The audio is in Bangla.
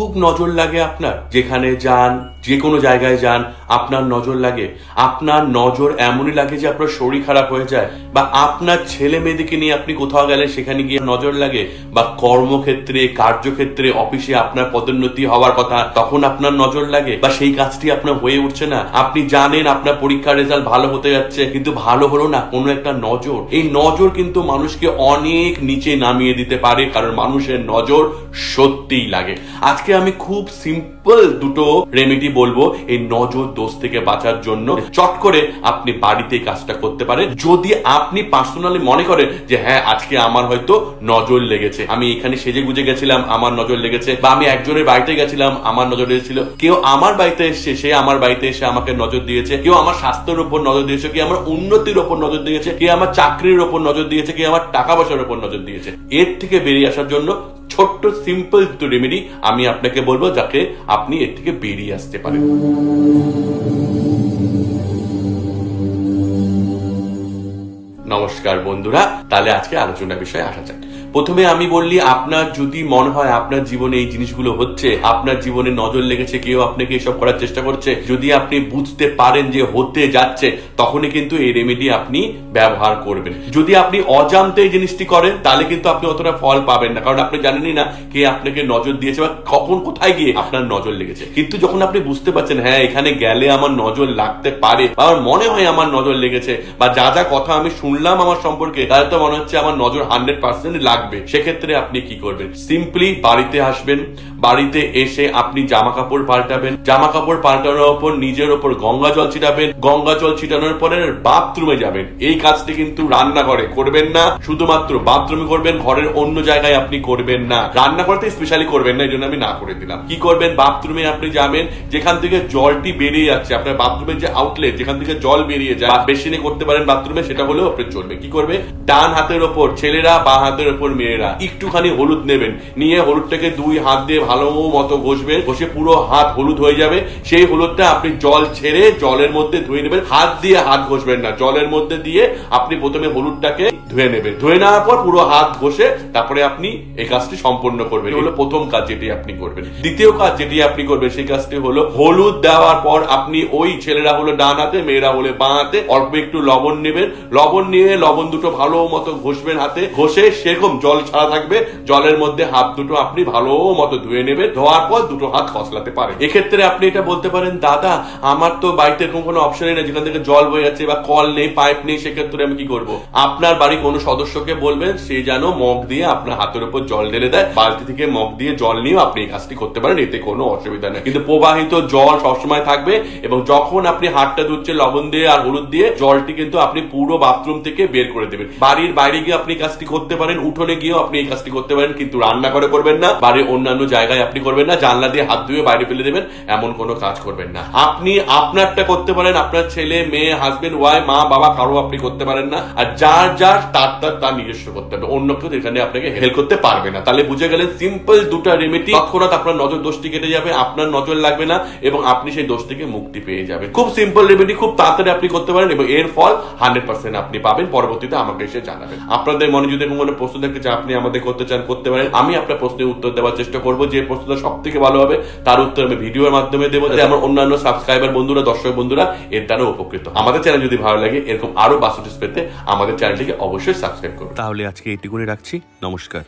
খুব নজর লাগে আপনার। যেখানে যান যে কোনো জায়গায় যান, আপনার নজর লাগে। আপনার নজর এমনই লাগে যে আপনার শরীর খারাপ হয়ে যায় বা আপনার ছেলে মেয়েদেরকে নিয়ে আপনি কোথাও গেলে সেখানে গিয়ে নজর লাগে বা কর্মক্ষেত্রে, কার্যক্ষেত্রে, অফিসে আপনার পদোন্নতি হওয়ার কথা, তখন আপনার নজর লাগে বা সেই কাজটি আপনার হয়ে উঠছে না। আপনি জানেন আপনার পরীক্ষার রেজাল্ট ভালো হতে যাচ্ছে, কিন্তু ভালো হলো না, কোনো একটা নজর। এই নজর কিন্তু মানুষকে অনেক নিচে নামিয়ে দিতে পারে, কারণ মানুষের নজর সত্যিই লাগে। আজকে আমি খুব সিম্পল দুটো রেমেডি বলব এই নজর দোষ থেকে বাঁচার জন্য। চট করে আপনি বাড়িতে কাজটা করতে পারেন। যদি আপনি পার্সোনালি মনে করেন যে হ্যাঁ আজকে আমার হয়তো নজর লেগেছে। আমি এখানে সেজে গুজে গেছিলাম, আমার নজর লেগেছে। বা আমি একজনের বাড়িতে গেছিলাম, আমার নজর লেগেছিল। কেউ আমার বাড়িতে এসছে, সে আমার বাড়িতে এসে আমাকে নজর দিয়েছে। কেউ আমার স্বাস্থ্যের উপর নজর দিয়েছে, কেউ আমার উন্নতির উপর নজর দিয়েছে, কেউ আমার চাকরির উপর নজর দিয়েছে, কেউ আমার টাকা পয়সার উপর নজর দিয়েছে। এর থেকে বেরিয়ে আসার জন্য ছোট্ট সিম্পল দুটো রেমেডি আমি আপনাকে বলব যাকে আপনি এর থেকে বেরিয়ে আসতে পারেন। নমস্কার বন্ধুরা, তাহলে আজকে আলোচনা বিষয়ে আসা যাক। প্রথমে আমি বললি, আপনার যদি মনে হয় আপনার জীবনে এই জিনিসগুলো হচ্ছে, আপনার জীবনে নজর লেগেছে, কেউ আপনাকে এসব করার চেষ্টা করছে, যদি আপনি বুঝতে পারেন যে হতে যাচ্ছে, তখনই কিন্তু এই রেমেডি আপনি ব্যবহার করবেন। যদি আপনি অজান্তে এই জিনিসটি করেন, তাহলে কিন্তু আপনি অতটা ফল পাবেন না, কারণ আপনি জানেনই না কে আপনাকে নজর দিয়েছে বা কখন কোথায় গিয়ে আপনার নজর লেগেছে। কিন্তু যখন আপনি বুঝতে পারছেন হ্যাঁ এখানে গেলে আমার নজর লাগতে পারে আমার মনে হয় আমার নজর লেগেছে, বা যা যা কথা আমি শুনলাম আমার সম্পর্কে, তাহলে তো মনে হচ্ছে আমার নজর হান্ড্রেড পার্সেন্ট লাগবে। সেক্ষেত্রে আপনি কি করবেন? সিম্পলি বাড়িতে আসবেন। বাড়িতে এসে আপনি জামা কাপড় পাল্টাবেন। জামা কাপড় পাল্টানোর ওপর নিজের ওপর গঙ্গা জল ছিটাবেন। গঙ্গা জল ছিটানোর পরে বাথরুমে যাবেন। এই কাজটি কিন্তু রান্নাঘরে করবেন না। শুধুমাত্র বাথরুমে করবেন। ঘরের অন্য জায়গায় আপনি করবেন না। রান্নাঘরতে স্পেশালি করবেন না, এই জন্য আমি না করে দিলাম। কি করবেন? বাথরুমে আপনি যাবেন। যেখান থেকে জলটি বেরিয়ে যাচ্ছে, আপনার বাথরুমের যে আউটলেট যেখান থেকে জল বেরিয়ে যায় বেশিনে করতে পারেন বাথরুমে, সেটা হলেও আপনার চলবে। কি করবে? ডান হাতের ওপর ছেলেরা বা হাতের ওপর মেয়েরা, একটুখানি হলুদ নেবেন। নিয়ে হলুদটাকে দুই হাত দিয়ে ভালো মতো ঘষবেন ঘষে পুরো হাত হলুদ হয়ে যাবে। সেই হলুদটা আপনি জল ছেড়ে জলের মধ্যে ধুয়ে নেবেন। হাত দিয়ে হাত ঘষবেন না, জলের মধ্যে দিয়ে আপনি প্রথমে হলুদটাকে ধুয়ে নেবেন। ধুয়ে নেওয়ার পর পুরো হাত ঘষে তারপরে আপনি এই কাজটি সম্পন্ন করবেন। হলো প্রথম কাজ যেটি আপনি করবেন। দ্বিতীয় কাজ যেটি আপনি করবেন, সেই কাজটি হলো হলুদ দেওয়ার পর আপনি ওই ছেলেরা হলো ডান হাতে, মেয়েরা হলে বাঁ হাতে, অল্প একটু লবণ নেবেন। লবণ নিয়ে লবণ দুটো ভালো মতো ঘষবেন হাতে। ঘষে সেরকম জল ছাড়া থাকবে, জলের মধ্যে হাত দুটো আপনি ভালো মতো ধুয়ে নেবেন ধোয়ার পর দুটো হাত খসলাতে পারেন। এক্ষেত্রে আপনি এটা বলতে পারেন, দাদা, আমার তো বাড়িতে এরকম কোনো অপশনই নেই যেখান থেকে জল বয়ে যাচ্ছে বা কল নেই পাইপ নেই, সেক্ষেত্রে আমি কি করব? আপনার বাড়ি কোনো সদস্যকে বলবেন, সে যেন মগ দিয়ে আপনার হাতের উপর জল ঢেলে দেয়, বালতি থেকে মগ দিয়ে জল নিয়েও আপনি এই কাজটি করতে পারেন, এতে কোনো অসুবিধা নেই। কিন্তু প্রবাহিত জল সবসময় থাকবে এবং যখন আপনি হাতটা ধুচ্ছে লবণ দিয়ে আর হলুদ দিয়ে, জলটি কিন্তু আপনি পুরো বাথরুম থেকে বের করে দেবেন। বাড়ির বাইরে গিয়ে আপনি কাজটি করতে পারেন, উঠোনে গিয়েও আপনি এই কাজটি করতে পারেন, কিন্তু রান্না করে করবেন না, বাড়ির অন্যান্য জায়গায় আপনি করবেন না, জানলা দিয়ে হাত ধুয়ে বাইরে ফেলে দেবেন, এমন কোনো কাজ করবেন না। আপনি আপনারটা করতে পারেন, আপনার ছেলে, মেয়ে হাজবেন্ড ওয়াই মা, বাবা, কারও আপনি করতে পারেন না, আর যার যার তার তার তার নিজস্ব করতে হবে। অন্য কেউ এখানে আপনাকে হেল্প করতে পারবে না। তাহলে বুঝে গেলেন সিম্পল দুটা রেমেডি তৎক্ষণাৎ আপনার নজর দোষটি কেটে যাবে, আপনার নজর লাগবে না, এবং আপনি সেই দোষ থেকে মুক্তি পেয়ে যাবেন। খুব সিম্পল রেমেডি খুব তাড়াতাড়ি আপনি করতে পারেন, এবং এর ফল হান্ড্রেড পার্সেন্ট আপনি পাবেন, পরবর্তীতে আমাকে এসে জানাবেন। আপনাদের মনে যদি কোনো প্রশ্ন থাকে যে আপনি আমাদের করতে চান, করতে পারেন। আমি আপনার প্রশ্নের উত্তর দেওয়ার চেষ্টা করব। যে প্রশ্নটা সব থেকে ভালো হবে, তার উত্তর আমি ভিডিওর মাধ্যমে দেবো যাতে আমার অন্যান্য সাবস্ক্রাইবার বন্ধুরা, দর্শক বন্ধুরা, এর দ্বারা উপকৃত আমাদের চ্যানেল যদি ভালো লাগে, এরকম আরও বাসুটিস পেতে আমাদের চ্যানেলটিকে অবশ্যই সাবস্ক্রাইব করুন। তাহলে আজকে এইটুকুনি রাখছি। নমস্কার।